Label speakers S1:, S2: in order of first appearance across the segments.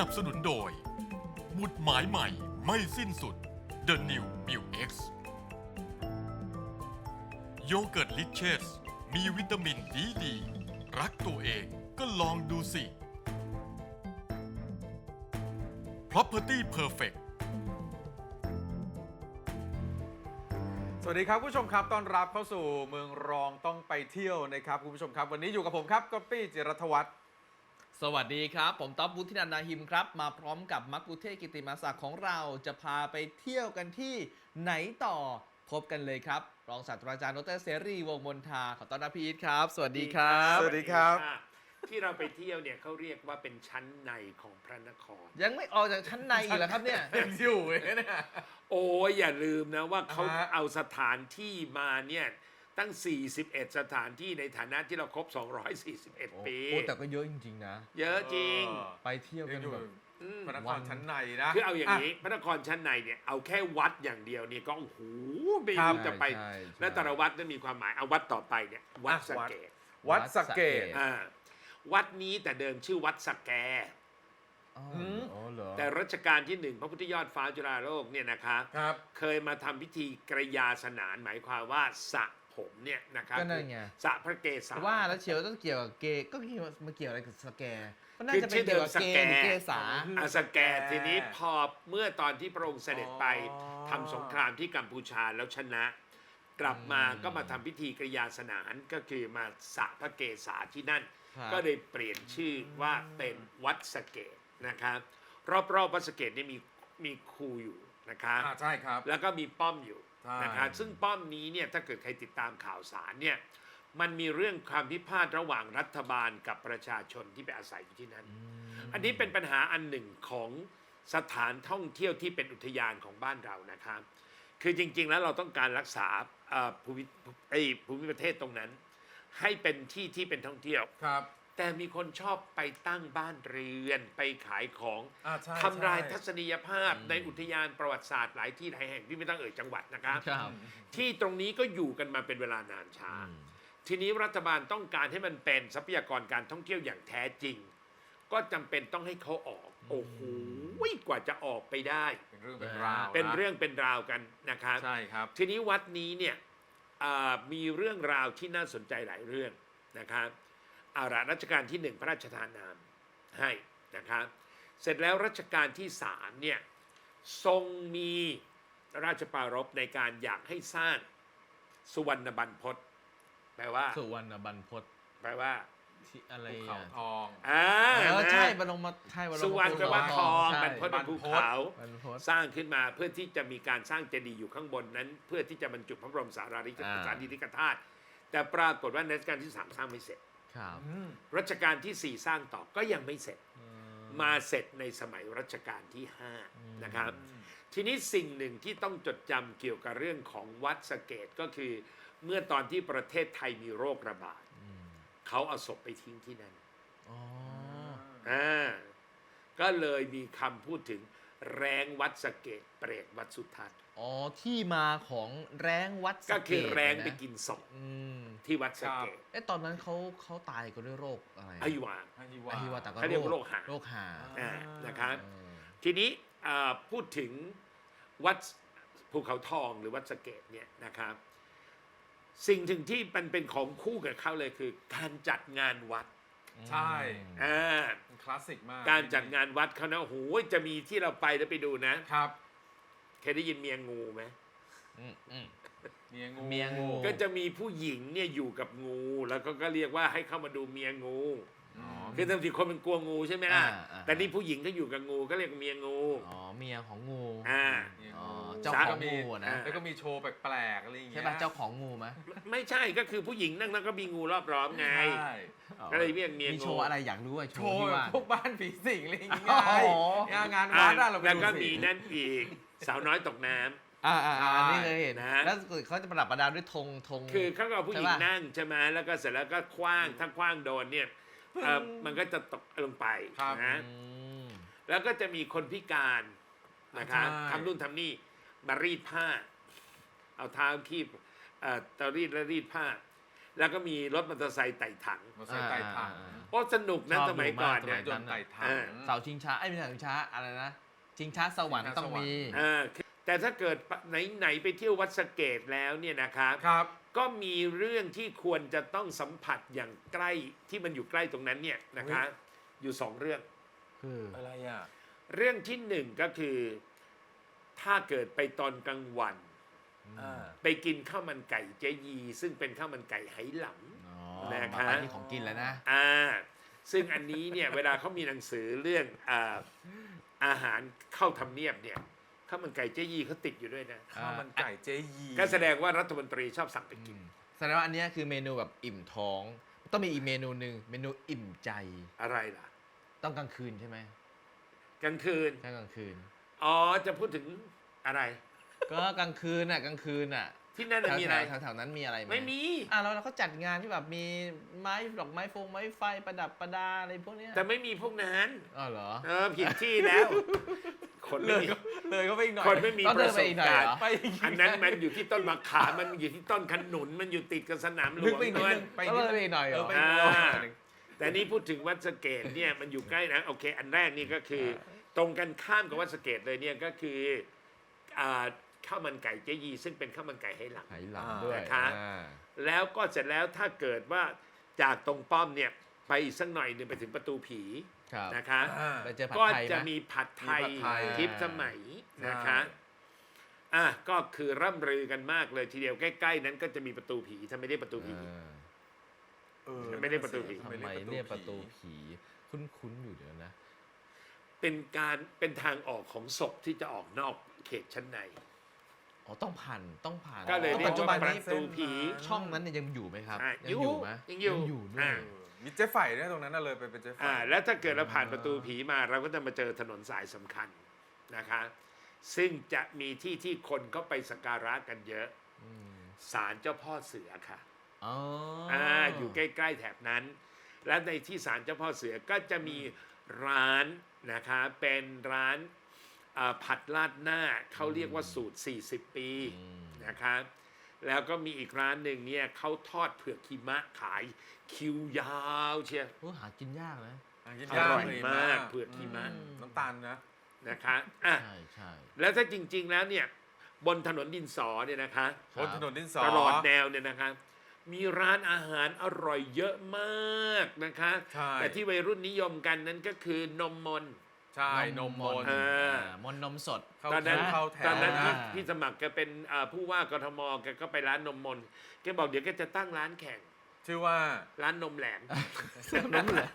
S1: นับสนุนโดย หมุดหมายใหม่ไม่สิ้นสุด The New m i l X โยเกิร์ตลิเชสมีวิตามินดีดี รักตัวเองก็ลองดูสิ Property Perfect
S2: สวัสดีครับคุณผู้ชมครับต้อนรับเข้าสู่เมืองรองต้องไปเที่ยวนะครับคุณผู้ชมครับ วันนี้อยู่กับผมครับก๊อปปี้จิรัตวัฒน์
S3: สวัสดีครับ ผมต๊อบวุฒินันท์นาหิมครับ มาพร้อมกับมักกุเทศกิติมาศักดิ์ของเราจะพาไปเที่ยวกันที่ไหนต่อพบกันเลยครับ รองศาสตราจารย์ดรเสรีวงศ์มนทาขอต้อนรับพี่อีทครับ สวัสดีครับ
S2: สวัสดีครับ
S4: ที่เราไปเที่ยวเนี่ยเขาเรียกว่าเป็นชั้นในของพระนคร
S3: ยังไม่ออกจากชั้นในอีกเหรอครับเนี่ย
S2: ยังอยู่เลยเนี่ย
S4: โอ้ยอย่าลืมนะว่าเขา
S2: ฮะ
S4: เอาสถานที่มาเนี่ย ตั้ง 41 สถานที่ในฐานะที่เราครบ 241 ปี
S3: โอ้แต่ก็เยอะจริง ๆ นะ
S4: เยอะจริง
S3: ไปเที่ยว
S2: ยั
S3: กั
S2: ง
S3: น
S2: อยู่
S3: แบบ
S4: อืม
S2: พระนค
S3: วั
S2: ร
S3: น
S2: ชั้นในนะ
S4: คือเอาอย่างนี้พระนครชั้นในเนี่ยเอาแค่วัดอย่างเดียวเนี่ยก็โอ้โหไม่
S2: ครับ
S4: รู้จะไป
S3: ใช่ใช่
S4: และแต่ละวัดนั้นมีความหมายเอาวัดต่อไปเนี่ยวัดสะเกด
S2: วัดสะเกด
S4: อ่าวัดนี้แต่เดิมชื่อวัดสะแก
S3: อ๋อ
S2: ม
S3: อ๋อเหรอ
S4: แต่รัชกาลที่หนึ่งพระพุทธยอดฟ้าจุฬาโลกเนี่ยนะคะ
S2: ครับ
S4: เคยมาทำพิธีกระยาสนานหมายความว่าสระ ผมเนี่ยนะครับ
S3: ก็นั่นไง
S4: สระพระเกศา
S3: ว่าแล้วเชียวต้องเกี่ยวกับเกย์ก็เกี่ยวมาเกี่ยวอะไรกับสแกร์มันน่า
S4: คือ
S3: จะเป็
S4: ชื่
S3: น
S4: อเดิ
S3: เกี่ยว
S4: ม
S3: กับ
S4: ส
S3: เก
S4: แก
S3: ย์หรือเกษา
S4: อาสแกทีนี้พอเมื่อตอนที่พระองค์เสด็จไป
S2: อ๋อ
S4: ทำสงครามที่กัมพูชาแล้วชนะ กลับมา
S3: อืม
S4: ก็มาทำพิธีกระยาสนานก็คือมาสระพระเกศาที่นั่น
S3: ครับ
S4: ก็เลยเปลี่ยนชื่อว่าเป็นวัดสะเกตนะครับ รอบๆวัดสะเกตนี่มีมีคูอยู่นะครับ
S2: อ่าใช่ครับ
S4: แล้วก็มีป้อมอยู่
S2: ใช่
S4: นะครับซึ่งป้อมนี้เนี่ยถ้าเกิดใครติดตามข่าวสารเนี่ยมันมีเรื่องความพิพาทระหว่างรัฐบาลกับประชาชนที่ไปอาศัยอยู่ที่นั่นอันนี้เป็นปัญหาอันหนึ่งของสถานท่องเที่ยวที่เป็นอุทยานของบ้านเรานะครับ คือจริง ๆ แล้วเราต้องการรักษาเอ่อภูมิไอ้ภูมิประเทศตรงนั้น ให้เป็นที่ที่เป็นท่องเที่ยว
S2: ครับ
S4: แต่มีคนชอบไปตั้งบ้านเรือนไปขายของ
S2: อ่าใช่
S4: ทำลาย
S2: ใช่
S4: ทัศนียภาพในอุทยานประวัติศาสตร์หลายที่หลายแห่งที่ไม่ต้องเอ่ยจังหวัดนะครับ
S3: ครับ
S4: ที่ตรงนี้ก็อยู่กันมาเป็นเวลานานช้า ทีนี้รัฐบาลต้องการให้มันเป็นทรัพยากรการท่องเที่ยวอย่างแท้จริง ก็จำเป็นต้องให้เขาออก โอ้โหกว่าจะออกไปได้
S2: เป็นเรื่องเป็นราว
S4: เป็นเรื่องเป็นราวกันนะครับ
S2: ใช่ครับ
S4: ทีนี้วัดนี้เนี่ยอ่ามีเรื่องราวที่น่าสนใจหลายเรื่องนะครับเอาละรัชกาลที่หนึ่งพระราชทานนามให้นะครับ เสร็จแล้วรัชกาลที่สามเนี่ยทรงมีราชปรารภในการอยากให้สร้างสุวรรณบรรพตแปลว่า
S3: สุวรรณบรรพต
S4: แปลว่า
S3: ที่อะไร
S2: ภูเขา
S3: อะ
S2: ทอง
S4: อ่า
S3: เออ
S4: นะ
S3: ใช่บรมมาใช่บรม
S4: สุวรรณแปลว่าทอง
S3: ใช่
S4: บรรพตเป็นภูเขา
S3: บรรพต
S4: สร้างขึ้นมาเพื่อที่จะมีการสร้างเจดีย์อยู่ข้างบนนั้น เพื่อที่จะบรรจุพระบรมสารีริก
S3: อ่า
S4: สารีริกธาตุแต่ปรากฏว่าในรัชกาลที่สามสร้างไม่เสร็จ
S3: ครับ
S2: อืม
S4: รัชกาลที่สี่สร้างต่อก็ยังไม่เสร็จมาเสร็จในสมัยรัชกาลที่ห้านะครับ ทีนี้สิ่งหนึ่งที่ต้องจดจำเกี่ยวกับเรื่องของวัดสะเกตก็คือ เมื่อตอนที่ประเทศไทยมีโรคระบาดเขาเอาศพไปทิ้งที่นั่น
S3: อ๋อ
S4: อ่าก็เลยมีคำพูดถึง แรงวัดสะเกตเปรตวัดสุทัศน์
S3: อ๋อที่มาของแรงวัดสะ
S4: ก็คือ
S3: เต
S4: แรงไปะกินศพ
S3: อืม
S4: ที่วัดสะเกต
S3: เอ๊ะตอนนั้นเขาเขาตายกันด้วยโรคอะไร
S4: อายุวา
S2: ให้ดี
S3: อ
S2: ว่า
S3: หิวาตะก็
S4: เขาเรียกว่าโรคหา
S3: โรคหา
S4: อ่านะครับ
S3: เออ
S4: ทีนี้อ่าพูดถึงวัดภูเขาทองหรือวัดสะเกตเนี่ยนะครับ สิ่งถึงที่มันเป็นของคู่กับเขาเลยคือ การจัดงานวัด
S2: ใช่
S4: อ่า
S2: เป็นคลาสสิกมาก
S4: การจัดงานวัดเขานะโอ้โหจะมีที่เราไปแล้วไปดูนะ ครับเคยได้ยินเมียงูไหม
S3: อืมอืม
S2: เมียงู
S3: เมียงู
S4: ก็จะมีผู้หญิงเนี่ยอยู่กับงู แล้วก็ก็เรียกว่าให้เข้ามาดูเมียงู
S2: อ๋อ
S4: คือทั้งที่คนมันกลัวงูใช่ไหมล่ะ
S3: อ่าอ่า
S4: แต่นี่ผู้หญิงก็อยู่กับงูก็เรียกเมียงู
S3: อ๋อเมียของงู
S4: อ่า
S2: เมีย
S3: อ๋อ
S2: งู
S3: เจ้าของงูอะนะ
S2: แล้วก็มีโชว์แปลกๆอะไรอย่างเงี้
S3: ใช่
S2: ย
S3: ป่ะเจ้าของงูไหม
S4: ไม่ใช่ก็คือผู้หญิงนั่งแล้วก็มีงูรอบล้อมไง
S2: ใช่
S4: ก็เลยเรียกเมียงู
S3: มีโชว์อะไรอยากรู้ว่าโช
S2: โช
S3: ว์
S2: ว์
S3: ที่ว่า
S2: พวกบ้านผีสิงอะไรอย่างเงี้ย
S3: อ๋อ
S2: งานงาน
S4: อ่า
S2: วัดอะเราไป
S4: แล้ว
S2: ดู
S4: ก็
S2: สิ
S4: มีนั่นอีก สาวน้อยตกน้ำ
S3: อ่าอ่าอ่า
S2: ใช่
S3: นี่เคยเห็น
S4: นะ
S3: แล้วเขาจะประดับประดาด้วยธงธง
S4: คือเขาก็เอาผู้หญิง
S3: ใช่ปะ
S4: นั่งใช่ไหมแล้วก็เสร็จแล้วก็คว้างถ้าคว้างโดนเนี่ย เอ่อมันก็จะตกลงไป
S2: ครับ
S4: นะ
S3: อืม
S4: แล้วก็จะมีคนพิการนะครับ
S2: ใช่
S4: ทำนู่นทำนี่มารีดผ้า เอาเท้าคีบเอ่อเตารีดและรีดผ้า แล้วก็มีรถมอเตอร์ไซค์ไต่ถัง
S2: มอเตอร์ไซค์ไต่ถัง
S3: อ่า
S4: โอ้สนุกนะ
S3: ชอบ
S4: สมัย
S3: ดูมาก
S4: ก่อน
S3: สมั
S4: เนี่ยย
S2: ยนต์ไต่ถัง
S4: เออ
S3: เสาชิงช้าไอ้ยไม่ใช่เสาชิงช้าอะไรนะชิงช้าสวรรค์
S2: ชิงช้า
S3: ต้องมี
S2: สวรรค์
S4: เออ แต่ถ้าเกิดไหนไหนๆไปเที่ยววัดสะเกตแล้วเนี่ยนะครับ
S2: ครับ
S4: ก็มีเรื่องที่ควรจะต้องสัมผัสอย่างใกล้ที่มันอยู่ใกล้ตรงนั้นเนี่ยนะคะอยู่สองเรื่อง
S3: คือ
S2: อะไรอะ
S4: เรื่องที่หนึ่งก็คือ ถ้าเกิดไปตอนกลางวัน
S2: อ่า
S4: ไปกินข้าวมันไก่เจยี ซึ่งเป็นข้าวมันไก่ไหหลำ
S3: อ๋อ
S4: นะครับ
S3: มาไปที่ของกินแล้วนะ
S4: อ่าซึ่งอันนี้เนี่ย เวลาเขามีหนังสือเรื่องอาอาหารเข้าทำเนียบเนี่ย ข้าวมันไก่เจยีเขาติดอยู่ด้วยนะ
S2: ข้าวมันไก่เจยี
S4: ก็แสดงว่ารัฐมนตรีชอบสั่งไปกิน
S3: แสดงว่าอันเนี้ยคือเมนูแบบอิ่มท้อง ต้องมีอีกเมนูหนึ่งเมนูอิ่มใจ
S4: อะไรล่ะ
S3: ต้องกลางคืนใช่ไหม
S4: กลางคืน
S3: ใช่กลางคืน
S4: อ๋อจะพูดถึงอะไร
S3: ก็กลางคืนน่ะกลางคืนน่ะ
S4: ที่นั่น
S3: แถ
S4: น่ะ
S3: ว
S4: มีอะไร
S3: แถวแถวนั้นมีอะไรไหม
S4: ไม่มี
S3: อะเราเราก็จัดงานที่แบบมีไม้ดอกไม้ฟงไม้ไฟประดับประดาอะไรพวกเนี้ย
S4: แต่ไม่มีพวกนั้น
S3: อ๋อเหรอ
S4: เออผิดที่แล้ว คน
S2: เล
S4: ไม่
S2: ย
S4: มี
S2: ก็เลยก็ไปอีกหน่อย
S4: คนไม่มี
S3: ต้อง
S4: ป
S3: เดิ
S4: ระ
S3: น
S4: ส
S3: ไป
S4: บ
S3: อีกหน่อย
S4: การ
S3: เหร
S4: ณ์
S3: อ
S2: ไปอีก
S4: อันนั้นมันอยู่ที่ต้นมะขามมันอยู่ที่ต้นขนุนมันอยู่ติดกับสนามหล
S2: ลึ
S4: ว
S2: ก
S4: ง
S2: ไปอีกนิด
S4: ด้วย
S2: นึงไป
S3: ต้องเดินไปอีกหน่อยเหร
S2: เอ
S3: อ
S2: อไปอีกหน่อยหนึ่ง
S4: แต่นี่พูดถึงวัดสะเกตเนี่ยมันอยู่ใกล้นะโอเค อันแรกนี่ก็คือ ตรงกันข้ามกับวัดสะเกตเลยเนี่ยก็คืออ่าข้าวมันไก่เจยี ซึ่งเป็นข้าวมันไก่ให้หลัง
S3: ไหหลังด้วย
S4: นะคะ
S3: อ่า
S4: แล้วก็เสร็จแล้วถ้าเกิดว่าจากตรงป้อมเนี่ยไปอีกสักหน่อยหนึ่งไปถึงประตูผี
S3: ครับ
S4: นะคะ
S2: อ่า
S3: ไปเจอผัด
S4: ก็
S3: ไทย
S4: จะ
S3: ไหม
S4: มีผัดไทย
S2: มีผัดไทย
S4: ทิพย์สมัยนะคะ
S2: ใช่
S4: อะก็คือร่ำรือกันมากเลยทีเดียวใกล้ๆนั้นก็จะมีประตูผีถ้าไม่ได้ประตูผี
S3: อ่า
S2: เออ
S4: ไม่ได้ประตูผี
S3: ทำไมเรียกประตูผี คุ้นๆอยู่เดี๋ยวนะ
S4: เป็นการเป็นทางออกของศพที่จะออกนอกเขตชั้นใน
S3: อ๋อต้องผ่านต้องผ่าน
S4: ก็เลย
S3: อ๋อ
S4: เรีย
S3: ปั
S4: ก
S3: จจุ
S4: ว่า
S3: บัน
S4: ป
S3: นี้
S4: ระตูผี
S3: ช่องนั้นเนี่ยยังอยู่ไหมครับ
S4: อะ
S3: ยังอยู่ไหม
S4: ยังอยู่
S3: ยังอยู่ด้วย
S4: อ่า
S2: เออ มีเจ๊ไฝ่ด้วยตรงนั้นน่ะเลยไปเป็นเจ๊ไฝ่
S4: อ่าแล้วถ้าเกิดเราผ่านประตูผีมาเราก็จะมาเจอถนนสายสำคัญนะคะ ซึ่งจะมีที่ที่คนเข้าไปสักการะกันเยอะ
S3: อืม
S4: ศาลเจ้าพ่อเสือค่ะ
S3: อ๋อ
S4: อ่าอยู่ใกล้ๆแถบนั้น และในที่ศาลเจ้าพ่อเสือก็จะมีร้านนะคะเป็นร้านอ่าผัดลาดหน้าเขาเรียกว่าสูตร 40 ปี
S3: อืม
S4: นะคะ แล้วก็มีอีกร้านหนึ่งเนี่ยเขาทอดเผือกขีมะขายคิวยาวเชียว
S3: โอ้หากินยากนะ
S2: อะกิน
S4: อร่อย
S2: เลย
S4: มากเผือกขี้ม้า
S2: อืน้ำตาลนะ
S4: นะคะอะ
S3: ใช่ใช่
S4: แล้วถ้าจริง ๆแล้วเนี่ยบนถนนดินสอเนี่ยนะคะ
S2: บนถนนดินสอ
S4: ตลอดแนวเนี่ยนะคะ มีร้านอาหารอร่อยเยอะมากนะคะ
S2: ใช่
S4: แต่ที่วัยรุ่นนิยมกันนั้นก็คือนมมน
S2: ใช่ นมมน
S4: เออ
S3: มนนมสด
S2: เข้า
S4: ตอนนั้น
S2: เข้าแถว
S4: ตอนนั้น
S2: นะ
S4: พี่พี่สมัครแกเป็นอ่าผู้ว่ากทมแกก็ไปร้านนมมนแกบอกเดี๋ยวแกจะตั้งร้านแข่ง
S2: ชื่อว่า
S4: ร้านนมแหลม
S3: น้ำเหลือ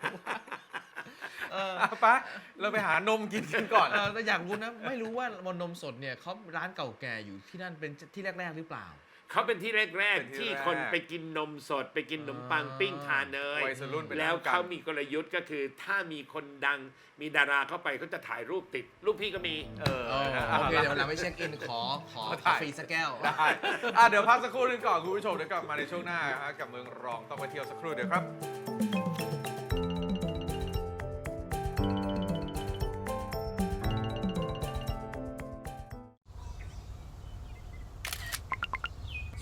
S3: เออ
S2: อะปะเราไปหานมกินกันก่อน
S3: เออแต่อยากรู้นะ ไม่รู้ว่ามนนมสดเนี่ยเขาร้านเก่าแก่อยู่ที่นั่นเป็นที่แรก ๆ หรือเปล่า
S4: เขาเป็นที่แรก
S2: เป็น
S4: ๆ
S2: ที่
S4: ที่
S2: แรก
S4: คนไปกินนมสด ไปกินขนมปังปิ้งทานเนย
S2: วัยรุ่นไป
S4: แล้ว
S2: นั่งกัน
S4: เขามีกลยุทธ์ก็คือ ถ้ามีคนดังมีดาราเข้าไปเขาจะถ่ายรูปติด รูปพี่ก็มี
S2: เออ
S3: โอ
S2: นะ
S3: เคเดี๋ยววันหลังไปเช็คอินขอขอ
S2: ขอ
S3: ขอ
S2: ถ่าย
S3: ฟรีสักแก้ว
S2: ได้อะเดี๋ยวพักสักครู่หนึงก่อนคุณผู้ชมเดี๋ยวกลับมาในช่วงหน้าฮะกับเมืองรองต้องไปเที่ยวสักครู่เดี๋ยวครับ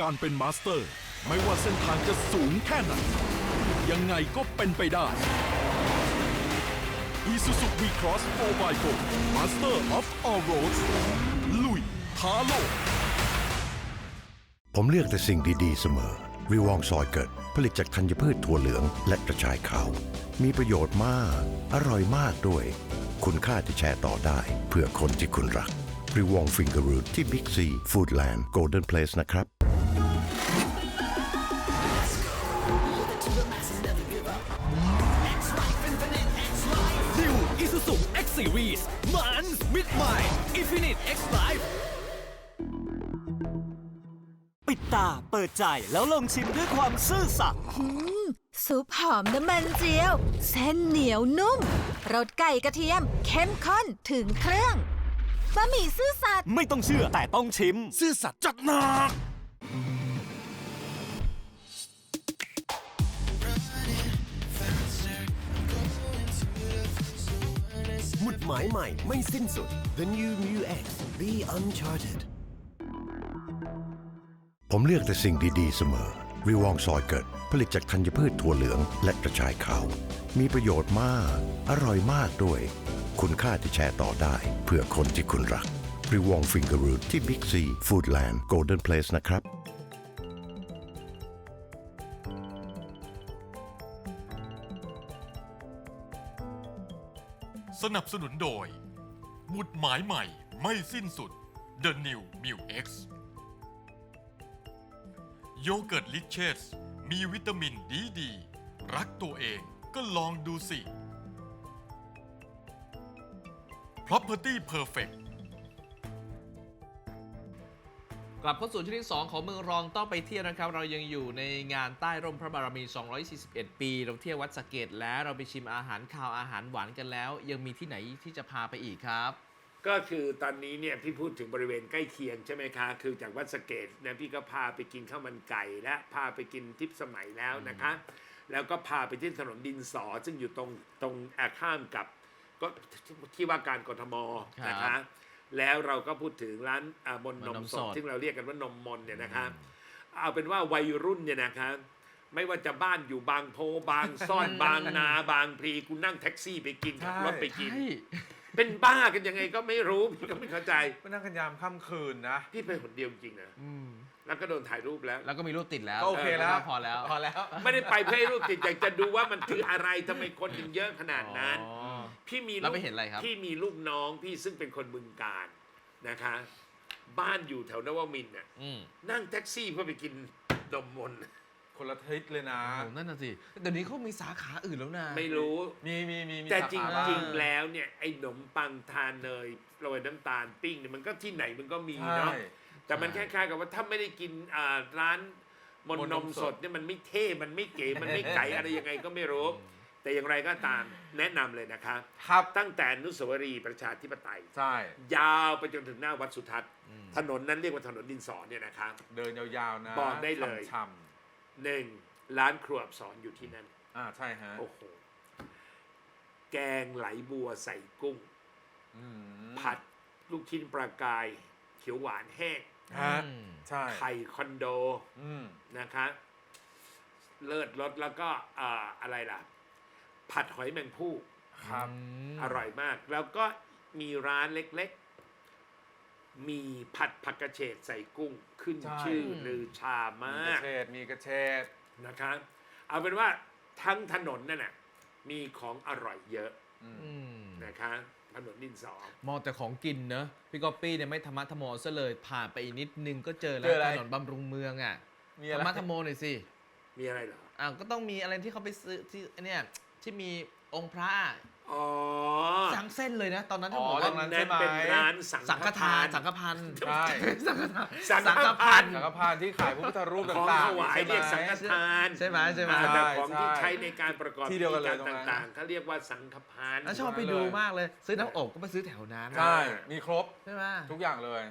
S5: การเป็นมาสเตอร์ ไม่ว่าเส้นทางจะสูงแค่ไหน ยังไงก็เป็นไปได้ Isuzu V-Cross 4x4 Master of All Roads ลุยท้าโลก
S6: ผมเลือกแต่สิ่งดี ๆ เสมอ วิวองซอยเกิด ผลิตจากธัญพืชถั่วเหลืองและกระชายขาว มีประโยชน์มาก อร่อยมากด้วย คุณค่าที่แชร์ต่อได้ เพื่อคนที่คุณรักวิวองฟิงเกอร์รูทที่บิ๊กซีฟู้ดแลนด์โกลเด้นเพลสนะครับ
S7: Isuzu X Series มันมิดใหม่ Infinite X Life
S8: ปิดตาเปิดใจแล้วลองชิมด้วยความซื่อสัตย์
S9: ซุปหอมน้ำมันเจียว เส้นเหนียวนุ่มรสไก่กระเทียม เข้มข้นถึงเครื่องบะหมี่ซื่อสัตย์
S8: ไม่ต้องเชื่อแต่ต้องชิม
S5: ซื่อสัตย์จัดหนักุ
S8: ดหมายใหม่ไม่สิ้นสุด The New Mu X Be Uncharted
S6: ผมเลือกแต่สิ่งดี ๆ เสมอ วิวองซอยเกิด ผลิตจากธัญพืชถั่วเหลืองและกระชายขาว มีประโยชน์มาก อร่อยมากด้วย คุณค่าที่แชร์ต่อได้ เพื่อคนที่คุณรักวิวองฟิงเกอร์รูทที่บิ๊กซีฟู้ดแลนด์โกลเด้นเพลสนะครับ
S1: สนับสนุนโดย หมุดหมายใหม่ไม่สิ้นสุด The New m i l X โยเกิร์ตลิเชสมีวิตามินดีดี รักตัวเองก็ลองดูสิ Property Perfect
S3: กลับเข้าสู่ช่วงที่2ของเมืองรองต้องไปเที่ยวนะครับ เรายังอยู่ในงานใต้ร่มพระบารมี 241 ปี เราเที่ยววัดสะเกตแล้วเราไปชิมอาหารคาวอาหารหวานกันแล้ว ยังมีที่ไหนที่จะพาไปอีกครับ
S4: ก็คือตอนนี้เนี่ยพี่พูดถึงบริเวณใกล้เคียงใช่ไหมคะ คือจากวัดสะเกตเนี่ยพี่ก็พาไปกินข้าวมันไก่และพาไปกินทิพย์สมัยแล้วนะคะ แล้วก็พาไปที่ถนนดินสอ ซึ่งอยู่ตรงตรงอาข้ามกับก็ที่ว่าการกทมนะ
S3: ครั
S4: คะ
S3: บ
S4: แล้วเราก็พูดถึงร้านอ่ามนน
S3: มน
S4: ม
S3: ม
S4: ส
S3: ส
S4: ด
S3: ด
S4: ซึ่งเราเรียกกันว่านมมนเนี่ยนะคะเอาเป็นว่าวัยรุ่นเนี่ยนะคะไม่ว่าจะบ้านอยู่บางโพบางซ่อนบางนาบางพลีกูนั่งแท็กซี่ไปกินขับรถไปกิน
S3: ใช่
S4: เป็นบ้ากันยังไงก็ไม่รู้พี่ก็ไม่เข้าใจ
S2: ไปนั่งกันยามค่ำคืนนะ
S4: พี่ไปคนเดียวจริงๆนะ
S3: อืม
S4: แล้วก็โดนถ่ายรูปแล้ว
S3: แล้วก็มีรูปติดแล้ว
S2: ก็โอเคแล้ว
S3: พอแล้ว
S2: พอแล้ว
S4: ไม่ได้ไปเพื่อให้รูปติดอยากจะดูว่ามันคืออะไรทำไมคนถึงเยอะขนาดนั้น
S3: อ๋อ
S4: พี่มี
S3: แล้วไปเห็นอะไรครับ
S4: พี่มีลูกน้องพี่ซึ่งเป็นคนบึงการนะคะ บ้านอยู่แถวนวมินทร์น่ะ
S3: อืม
S4: นั่งแท็กซี่เพื่อไปกินนมมนต์
S2: คนละทิศเลยนะ
S3: โอ้นั่นน่ะสิเดี๋ยวนี้เขามีสาขาอื่นแล้วนะ
S4: ไม่รู้
S2: มีมีมีมี
S4: แต่
S2: สา
S4: จ
S2: ขาบ้า
S4: ริงๆแล้วเนี่ยไอ้ขนมปังทานเนยโรยน้ำตาลปิ้งเนี่ยมันก็ที่ไหนมันก็มี
S2: ใช่
S4: เนาะแต่มันคล้ายๆกับว่าถ้าไม่ได้กินอ่าร้านมน
S2: มน
S4: น
S2: น
S4: ม
S2: ม
S4: ส
S2: ส
S4: ด
S2: ด
S4: เนี่ยมันไม่เท่ มันไม่เก๋ มันไม่ไก่อะไรยังไงก็ไม่รู้ แต่อย่างไรก็ตามแนะนำเลยนะคะ
S2: ครับ
S4: ตั้งแต่อนุสาวรีย์ประชาธิปไตย
S2: ใช่
S4: ยาวไปจนถึงหน้าวัดสุทัศน์ถนนนั้นเรียกว่าถนนดินสอเนี่ยนะคะ
S2: เดินยาวๆนะ
S4: บอกได้เลย
S2: ช่ำ
S4: หนึ่งร้านครัวอับสอนอยู่ที่นั่น
S2: ๆอ่าใช่ฮะ
S4: โอ้โห แกงไหลบัวใส่กุ้ง
S2: อืม
S4: ผัดลูกชิ้นปลากาย เขียวหวานแห้ง
S2: ฮะ
S3: อืม
S2: ใช่
S4: ไข่คอนโด
S2: อืม
S4: นะคะ เลิศรสแล้วก็อ่าอะไรล่ะ ผัดหอยแมงผู้
S2: ครับ
S4: อร่อยมาก แล้วก็มีร้านเล็กๆ มีผัดผักกระเฉดใส่กุ้งขึ้น
S2: ใช่
S4: ชื่อลือชา
S2: มี
S4: มาก
S2: ระเฉดมีกระเฉด
S4: นะคะเอาเป็นว่าทั้งถนนนั่นน่ะมีของอร่อยเยอะ
S2: อืม
S3: อืม
S4: นะคะถนนดินสอ
S3: มองแต่ของกินเนอะพี่ก๊อปปี้เนี่ยไม่ธรรมะธรรโมซะเลยผ่านไปอีกนิดนึงก็เจอแล้
S2: เจ
S3: ว
S2: ออะไร
S3: ถนนบำรุงเมืองอะ
S2: มี
S3: ธ
S2: อะ
S3: ร
S2: ไร
S3: รมะธรรโมหน่อยสิ
S4: มีอะไรเหรอ
S3: อ่าก็ต้องมีอะไรที่เขาไปซื้อที่เนี่ย ที่มีองค์พระ
S4: อ๋อ
S3: สังเส้นเลยนะ ตอนนั้นถ้า
S2: อ๋อ
S3: บอก
S2: ต
S3: ว่า
S2: รงนั้น
S4: นั่
S2: ใช่
S4: น
S2: ไหม
S4: เป็นร้านสัง
S3: สังฆทานสัง
S4: ฆ
S3: ฆพันธ์
S2: ใช่
S3: สังฆทาน
S4: สังฆ
S3: สังฆ
S4: พั
S3: พั
S4: น
S3: น
S4: ธ์
S3: ธ์
S2: สังฆพานที่ขายพระพุทธรูป
S4: ของ
S2: ต่าง
S4: ถ
S2: ๆ
S4: วาย
S2: ใช่ไหม
S4: เรียกสังฆทาน
S3: ใช่ไหมใช่ไหม
S4: อ่าแต่ของ
S2: ใช่
S4: ที่ใช้ในการประกอบ
S2: ที่เดียวกันเลย
S4: พิธี
S2: ตรงนั้น
S4: ต่างๆเขาเรียกว่าสังฆพาน
S3: แล้วชอบไปดูมากเลย ซื้อน้ำอบก็ไปซื้อแถวนั้น
S2: ใช่ มีครบ
S3: ใช่ไหม
S2: ทุกอย่างเลย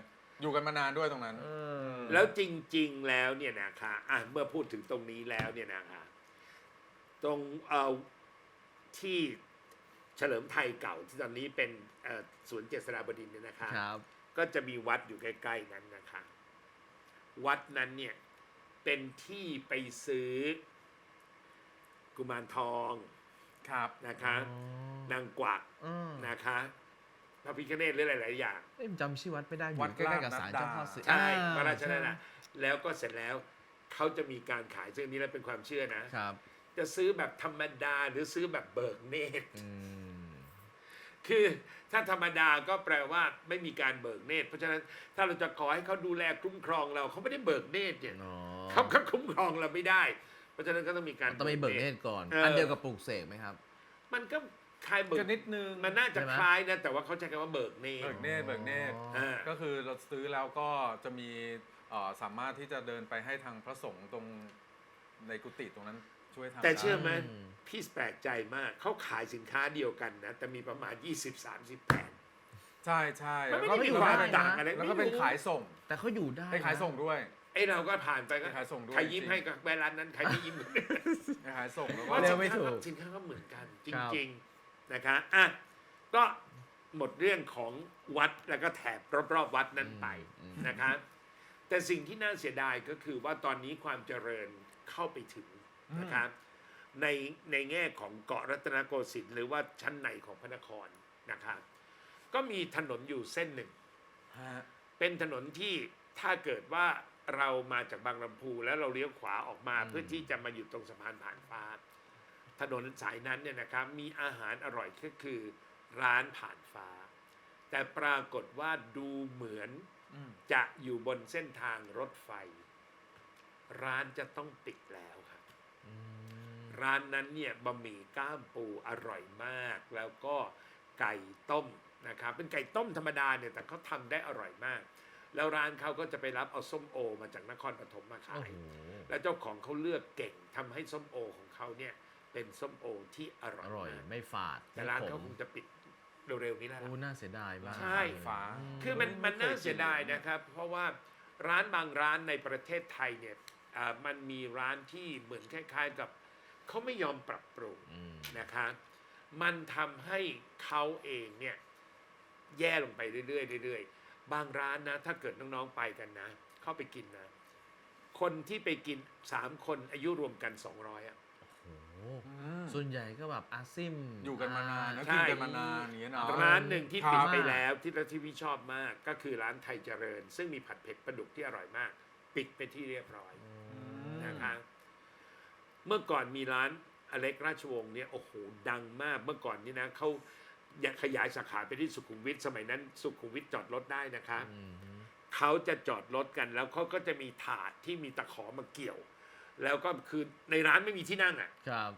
S2: อยู่กันมานานด้วยตรงนั้น
S3: เออ
S4: แล้วจริงๆ แล้วเนี่ยนะคะอะเมื่อพูดถึงตรงนี้แล้วเนี่ยนะคะตรงเอ่อ ที่เฉลิมไทยเก่าที่ตอนนี้เป็นเอ่อสวนเจษฎาบดินทร์เนี่ยนะคะ
S3: ครับ
S4: ก็จะมีวัดอยู่ใกล้ ๆ นั้นนะคะ วัดนั้นเนี่ยเป็นที่ไปซื้อ กุมารทอง
S2: ครับ
S4: นะคะ
S3: อ๋อ
S4: นางกวัก
S3: อืม
S4: นะคะพระพิฆเนศหรือหลาย ๆ อย่าง
S3: เอ้ยผมจำชื่อวัดไม่ได้อ
S2: วั
S3: ยู่
S2: ด
S3: ใกล้ๆกับ
S2: ลาด
S3: ศาล
S2: นัดดา
S3: เจ้าพ่อเสือ
S4: ใช่
S3: อ่า
S4: พระราชนั่น
S3: ใช่
S4: นะแล้วก็เสร็จแล้วเขาจะมีการขายซึ่งอันนี้แล้วเป็นความเชื่อนะ
S3: ครับ
S4: จะซื้อแบบธรรมดาหรือซื้อแบบเบิกเนตร
S3: อืม
S4: คือถ้าธรรมดาก็แปลว่าไม่มีการเบิกเนตร เพราะฉะนั้นถ้าเราจะขอให้เขาดูแลคุ้มครองเราเขาไม่ได้เบิกเนตรเนี่ย
S3: อ๋อ
S4: เขาก็คุ้มครองเราไม่ได้ เพราะฉะนั้นก็ต้องมีการ
S3: ต้องไปเบิกเนตรก่อน
S4: เอออั
S3: อันเดียวกับปลูกเสกไหมครับ
S4: มันก็คล้ายเบิก
S2: ก็นิดนึง
S4: มันน่าจะ
S3: ใช่ไหม
S4: คล้ายนะแต่ว่าเขาใช้คำว่าเบิกเนต
S2: เบิ
S4: ร
S2: กเนตรเบิกเนตร
S3: อ๋อ
S4: อ่า
S2: ก็คือเราซื้อแล้วก็จะมีเอ่อสามารถที่จะเดินไปให้ทางพระสงฆ์ตรงในกุฏิตรงนั้น ช่วยทำ
S4: แต่เชื่อ
S2: ได้
S4: ไหม
S3: อืม
S4: พี่แปลกใจมากเขาขายสินค้าเดียวกันนะ แต่มีประมาณ 20-30แผง
S2: ใช่ใช่
S4: มันไม่
S2: แล้ว
S4: ได้
S2: ก็
S4: มี
S2: เป็น
S4: ความ
S2: เป็น
S4: ต่างอะไร
S2: แล้วก็
S4: ไม่รู้
S2: เป็นขายส่ง
S3: แต่เขาอยู่ได้
S2: เป็นขายส่งด้วย
S4: ไอ้เราก็ผ่านไปก็
S2: ไปขายส่งด้วย
S4: ใครยิ้ม
S2: จริง
S4: ให้ก็แวร้านนั้นใครไม่ยิ้ม
S2: เป็นขายส่งแล้ว
S4: เพ
S2: ก็
S4: ราะ
S3: เรีย
S4: สิ
S3: ก
S4: น
S3: ไม่ถู
S4: ค้ากสินค้าก็เหมือนกันจ
S3: ครับ
S4: ริง ๆ นะคะอะก็หมดเรื่องของวัดแล้วก็แถบรอบๆวัดนั้นไป
S3: อืม
S4: นะคะแต่สิ่งที่น่าเสียดายก็คือว่าตอนนี้ความเจริญเข้าไปถึง นะครับในในแง่ของเกาะรัตนโกสินทร์หรือว่าชั้นในของพระนครนะครับก็มีถนนอยู่เส้นหนึ่ง
S2: ฮะ
S4: เป็นถนนที่ถ้าเกิดว่าเรามาจากบางลำพูแล้วเราเลี้ยวขวาออกมา
S3: อืม
S4: เพื่อที่จะมาอยู่ตรงสะพานผ่านฟ้า ถนนสายนั้นเนี่ยนะครับมีอาหารอร่อยก็คือร้านผ่านฟ้า แต่ปรากฏว่าดูเหมือน
S2: อืม
S4: จะอยู่บนเส้นทางรถไฟ ร้านจะต้องปิดแล้วครับ
S3: อืม
S4: ร้านนั้นเนี่ยบะหมี่ก้ามปูอร่อยมาก แล้วก็ไก่ต้มนะครับเป็นไก่ต้มธรรมดาเนี่ยแต่เขาทำได้อร่อยมาก แล้วร้านเขาก็จะไปรับเอาส้มโอมาจากนครปฐมมาขา
S3: โอ้
S4: ย
S3: โห
S4: แล้วเจ้าของเขาเลือกเก่งทำให้ส้มโอของเขาเนี่ยเป็นส้มโอที่อร่อย
S3: อร่อย
S4: มาก
S3: ไม่ฝาด
S4: แต่ร้าน
S3: ไม่ข
S4: เขา
S3: ม
S4: คงจะปิดเร็วๆนี้แล้ว
S3: โอ้
S4: ล่ะ
S3: น่าเสียดายมาก
S4: ใช่
S2: ฟ้า
S4: คือมัน
S2: ไม่
S4: มันน่า
S2: เคยกิน
S4: เสียดายนะครับ เพราะว่าร้านบางร้านในประเทศไทยเนี่ยอ่ามันมีร้านที่เหมือนคล้ายๆกับ เขาไม่ยอมปรับปรุง
S3: อืม
S4: นะคะมันทำให้เขาเองเนี่ยแย่ลงไปเรื่อยๆเรื่อยๆบางร้านนะ ถ้าเกิดน้องๆไปกันนะ เข้าไปกินนะ คนที่ไปกินสามคนอายุรวมกัน200อะ
S3: โอ้โห
S2: อืม
S3: ส่วนใหญ่ก็แบบอาซิม
S2: อยู่กันมานานนะ
S4: ใช่
S2: กินกันมานานอย่างเงี้ยเนาะ
S4: ร้านหนึ่งที่
S2: ครับ
S4: ปิดไปแล้วที่เราที่พี่ชอบมากก็คือร้านไทยเจริญ ซึ่งมีผัดเผ็ดปลาดุกที่อร่อยมาก ปิดไปที่เรียบร้อย
S2: ม
S4: นะคะ เมื่อก่อนมีร้านอเล็กราชวงศ์เนี่ยโอ้โหดังมากเมื่อก่อนนี่นะเขาอยากขยายสาขาไปที่สุขุมวิทสมัยนั้นสุขุมวิทจอดรถได้นะคะ
S3: อืม
S4: เขาจะจอดรถกันแล้วเขาก็จะมีถาดที่มีตะขอมาเกี่ยว แล้วก็คือในร้านไม่มีที่นั่งอะ
S3: ครับ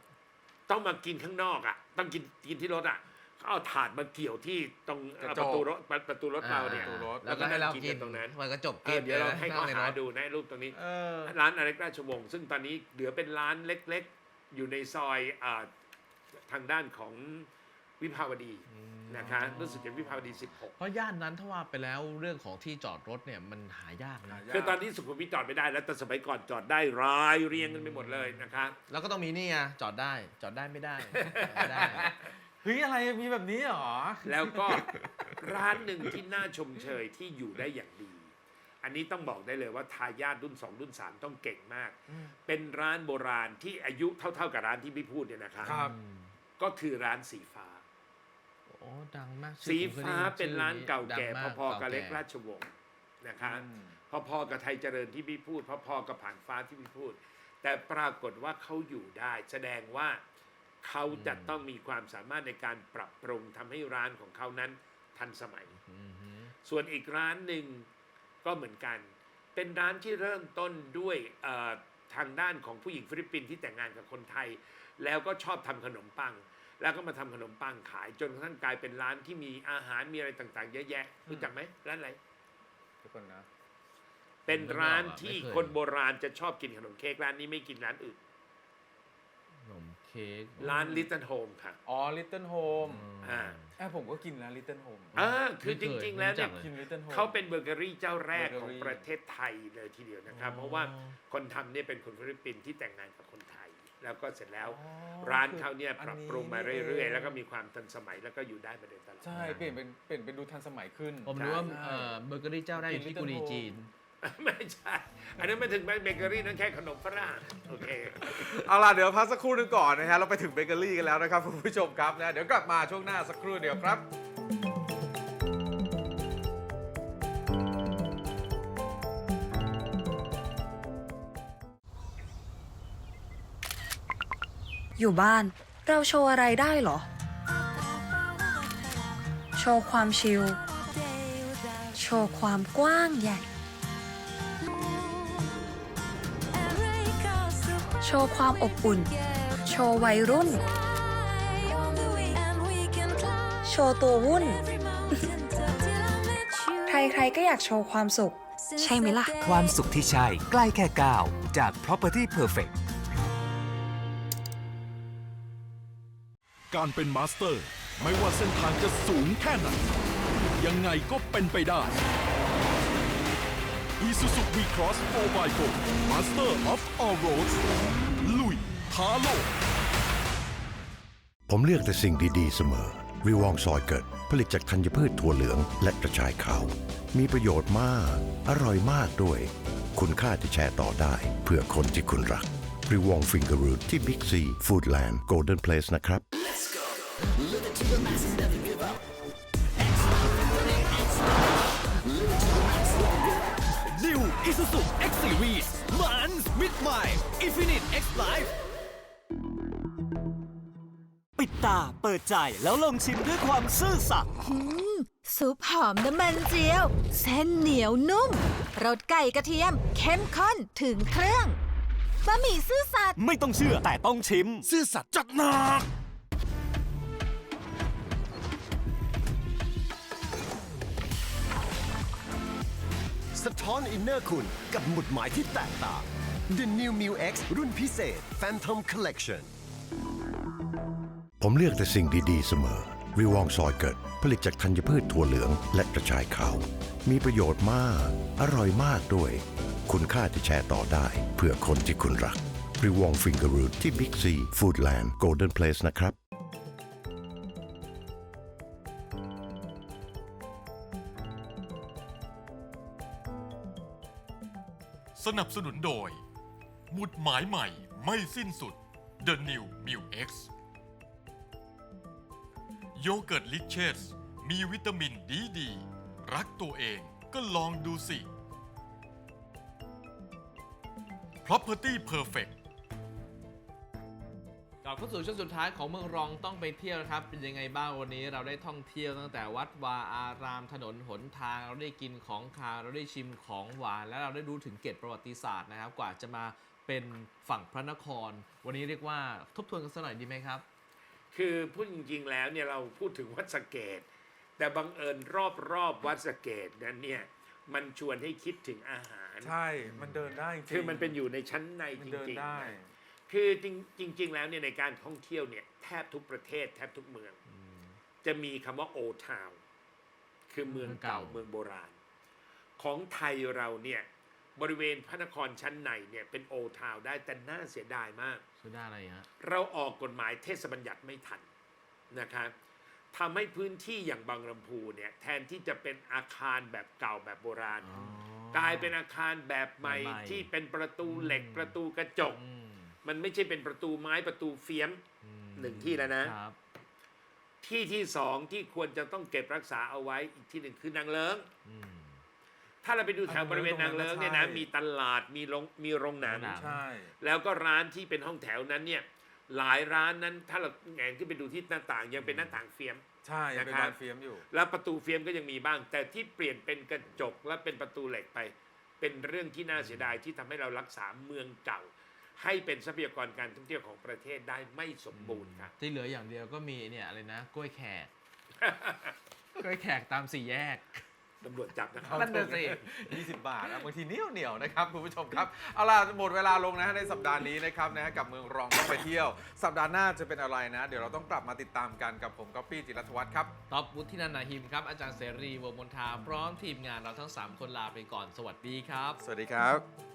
S4: ต้องมากินข้างนอกอะ ต้องกินกินที่รถอะ เขาเอาถาดมาเกี่ยวที่ตรง
S2: กระ
S4: เอ่อ
S2: จ
S4: ป
S2: ก
S4: ระตูรถประตูรถเราเนี่ย
S2: ประตูรถ
S3: แล้วก็ให้เรากิน
S4: แล้วก็นั่งกินกันตรงนั้น
S3: มันก็จบ
S4: เอ
S3: กิ
S4: อนเดี๋ยวเราให้เขา
S3: นั่งใน
S4: หาร
S3: ถ
S4: ดูนะรูปตรงนี้
S3: เออ
S4: ร้านอเล็กราชวงศ์ซึ่งตอนนี้เหลือเป็นร้านเล็กๆ อยู่ในซอยอาทางด้านของวิภาวดีนะคะรู้สึกจะวิภาวดี
S3: เพราะย่านนั้นถ้าว่าไปแล้วเรื่องของที่จอดรถเนี่ยมันหายากนะ
S2: หายาก
S4: 16 คือตอนนี้สุขุมวิทจอดไม่ได้แล้วแต่สมัยก่อนจอดได้รายเรียงกันไปหมดเลยนะคะ
S3: แล้วก็ต้องมีนี่ไงจอดได้จอดได้ไม่ได้ไม่ได้
S2: เฮ้ยอะไรมีแบบนี้เหรอ
S4: แล้วก็ร้านหนึ่งที่น่าชมเชยที่อยู่ได้อย่างดี อันนี้ต้องบอกได้เลยว่าทายาทรุ่น 2 รุ่น 3 ต้องเก่งมาก เป็นร้านโบราณที่อายุเท่าๆกับร้านที่พี่พูดเนี่ยนะคะ
S2: ครับ
S4: ก็คือร้านสีฟ้า
S3: โอ้ดังมากชื่อ
S4: สี
S3: ผมคยได้
S4: ฟ้า
S3: ยิ
S4: เป็นร้านเก่าแก่
S3: ดังม
S4: พอๆกับเล็ก
S3: แรา
S4: ชวงศ์นะคะ
S2: อืม
S4: พอๆกับไทยเจริญที่พี่พูดพอๆกับผ่านฟ้าที่พี่พูด แต่ปรากฏว่าเขาอยู่ได้ แสดงว่า เขาจะต้องมีความสามารถในการปรับปรุงทำให้ร้านของเขานั้นทันสมัย
S3: อืมฮึ
S4: ส่วนอีกร้านหนึ่งก็เหมือนกัน เป็นร้านที่เริ่มต้นด้วยเอ่อทางด้านของผู้หญิงฟิลิปปินส์ที่แต่งงานกับคนไทย แล้วก็ชอบทำขนมปัง แล้วก็มาทำขนมปังขาย จนกระทั่งกลายเป็นร้านที่มีอาหารมีอะไรต่างๆ เยอะแยะรู้จักไหมร้านอะไร
S2: ทุกคนนะ
S4: เป็นร้านที่คนโบราณจะชอบกินขนมเค้กร้านนี้ไม่กินร้านอื่น
S3: ขนม เค้ก
S4: ร้าน Little Home ค่ะ
S2: อ๋อ Little Home
S4: อ่า
S2: อะผมก็กินแล้ว Little Home
S4: อ่าคือจริง ๆ แล้วเนี่ย
S2: กิน Little Home
S4: เขาเป็นเบเกอรี่เจ้าแรกของ
S2: เบเกอรี่
S4: ประเทศไทยเลยทีเดียวนะครับ เพราะว่าคนทำเนี่ยเป็นคนฟิลิปปินส์ที่แต่งงานกับคนไทย แล้วก็เสร็จแล้ว
S2: อ๋อ
S4: ร้านเขาเนี่ย
S2: คือ
S4: ปรับ
S2: อันนี้
S4: ปรุงมา
S2: นี่
S4: เรื่อย
S2: เอง
S4: ๆแล้วก็มีความทันสมัยแล้วก็อยู่ได้มาโดยตลอด
S2: ใช่เปลี่ยนเป็นเปลี่ยนเป็นดูทันสมัยขึ้น
S3: ผมรู้ว่า
S2: ใช่
S3: เอ่อเบเกอรี่เจ้าแรกอยู่ที่
S2: กิน
S3: กุ
S2: Little
S3: รีจีน
S4: ไม่ใช่ อันนั้นไม่ถึงเบเกอรี่นั่นแค่ขนมฝรั่งโอเค
S2: เอาล่ะเดี๋ยวพักสักครู่หนึงก่อนนะฮะเราไปถึงเบเกอรี่กันแล้วนะครับคุณผู้ชมครับนะเดี๋ยวกลับมาช่วงหน้าสักครู่เดียวครับ
S10: อยู่บ้านเราโชว์อะไรได้เหรอ โชว์ความชิล โชว์ความกว้างใหญ่ โชว์ความอบอุ่น โชว์วัยรุ่น โชว์ตัววุ่น ใครๆก็อยากโชว์ความสุข ใช่ไหมล่ะ
S7: ความสุขที่ใช่ใกล้แค่ก้าวจาก Property Perfect
S5: การเป็นมาสเตอร์ ไม่ว่าเส้นทางจะสูงแค่ไหน ยังไงก็เป็นไปได้ Isuzu V-Cross 4x4 Master of All Roads ลุยท้าโลก
S6: ผมเลือกแต่สิ่งดี ๆ เสมอ วิวองซอยเกิด ผลิตจากธัญพืชถั่วเหลืองและกระชายขาว มีประโยชน์มาก อร่อยมากด้วย คุณค่าที่แชร์ต่อได้ เพื่อคนที่คุณรักวิวองฟิงเกอร์รูทที่บิ๊กซีฟู้ดแลนด์โกลเด้นเพลสนะครับ
S5: New Isuzu X Series มันมิดใหม่ Infinite X Life
S11: ปิดตาเปิดใจแล้วลองชิมด้วยความซื่อสัตย์
S9: ซุปหอมน้ำมันเจียว เส้นเหนียวนุ่มรสไก่กระเทียม เข้มข้นถึงเครื่องบะหมี่ซื่อสัตย์
S11: ไม่ต้องเชื่อแต่ต้องชิม
S5: ซื่อสัตย์จัดหนัก
S8: สะท้อนอินเนอร์คุณกับหมุดหมายที่แตกต่าง The New Mu X รุ่นพิเศษ Phantom Collection
S6: ผมเลือกแต่สิ่งดี ๆ เสมอ วิวองซอยเกิด ผลิตจากธัญพืชถั่วเหลืองและกระชายขาว มีประโยชน์มาก อร่อยมากด้วย คุณค่าที่แชร์ต่อได้ เพื่อคนที่คุณรักวิวองฟิงเกอร์รูทที่บิ๊กซีฟู้ดแลนด์โกลเด้นเพลสนะครับ
S1: นับสนุนโดย หมุดหมายใหม่ไม่สิ้นสุด The New m i l X โยเกิร์ตลิเชสมีวิตามินดีดี รักตัวเองก็ลองดูสิ Property Perfect
S3: เข้าสู่ช่วงสุดท้ายของเมืองรองต้องไปเที่ยวนะครับ เป็นยังไงบ้างวันนี้เราได้ท่องเที่ยวตั้งแต่วัดวาอารามถนนหนทาง เราได้กินของคาวเราได้ชิมของหวาน และเราได้รู้ถึงเกร็ดประวัติศาสตร์นะครับ กว่าจะมาเป็นฝั่งพระนคร วันนี้เรียกว่าทบทวนกันสักหน่อยดีไหมครับ
S4: คือพูดจริงๆแล้วเนี่ยเราพูดถึงวัดสะเกตแต่บังเอิญรอบๆวัดสะเกตนั้นเนี่ยมันชวนให้คิดถึงอาหาร
S2: ใช่ มันเดินได้จริงๆ
S4: คือมันเป็นอยู่ในชั้นใน
S2: มัน
S4: จ
S2: เดิน
S4: ริง
S2: ได้
S4: ๆ คือจริงจริง ๆ แล้วเนี่ยในการท่องเที่ยวเนี่ยแทบทุกประเทศแทบทุกเมือง จะมีคำว่าโอทาวคือเมืองเก่า
S3: เมื
S4: เมื
S3: อ
S4: องง
S3: เก่า
S4: โบราณ ของไทยเราเนี่ยบริเวณพระนครชั้นในเนี่ยเป็นโอทาวได้แต่น่าเสียดายมาก
S3: สุดาอะไรฮะ
S4: เราออกกฎหมายเทศบัญญัติไม่ทันนะครับทำให้พื้นที่อย่างบางลำพูเนี่ยแทนที่จะเป็นอาคารแบบเก่าแบบโบราณ กลายเป็นอาคารแบบใหม่
S3: ใหม่
S4: ที่เป็นประตูเหล็ก
S3: อืม
S4: ประตูกระจก
S3: อื ม
S4: มันไม่ใช่เป็นประตูไม้ประตูเฟียม
S3: อืม
S4: หนึ่งที่แล้วนะ
S3: ครับ
S4: ที่ที่สองที่ควรจะต้องเก็บรักษาเอาไว้อีกที่หนึ่งคือนางเลิง
S3: อืม
S4: ถ้าเราไปดูแถวบริเวณนางเลิงเนี่ยนะ
S2: ใช่
S4: มีตลาดมีโรงมีโรงหนัง
S3: โรงหนัง
S2: ใช่
S4: แล้วก็ร้านที่เป็นห้องแถวนั้นเนี่ยหลายร้านนั้นถ้าเราแงนขึ้นไปดูที่หน้าต่างยังเป็นหน้าต่างเฟียม
S2: ใช่ยังเป็น
S4: นะครับ
S2: บานเฟียมอยู่
S4: แล้วประตูเฟียมก็ยังมีบ้าง แต่ที่เปลี่ยนเป็นกระจกและเป็นประตูเหล็กไป เป็นเรื่องที่น่าเสียดายที่ทำให้เรารักษาเมืองเก่า ให้เป็นทรัพยากรการท่องเที่ยวของประเทศได้ไม่สมบูรณ์ครับ
S3: ที่เหลืออย่างเดียวก็มีเนี่ยอะไรนะกล้วยแขกกล้วยแขกตามสี่แยก
S4: ตำรวจจับนะครับ
S3: นั่นน่ะสิ
S2: 20 บาทอะบางทีเหนียวเหนียวๆนะครับ คุณผู้ชมครับ เอาล่ะ หมดเวลาลงนะฮะในสัปดาห์นี้นะครับนะฮะกับเมืองรองต้องไปเที่ยว สัปดาห์หน้าจะเป็นอะไรนะ เดี๋ยวเราต้องกลับมาติดตามกันกับผมก๊อปปี้จิรัตวัฒน์ครับ
S3: ท็อปวุฒินันท์นาหิมครับ อาจารย์เสรีวงศ์มนทาพร้อมทีมงานเราทั้ง 3 คนลาไปก่อนสวัสดีครับ
S2: สวัสดีครับ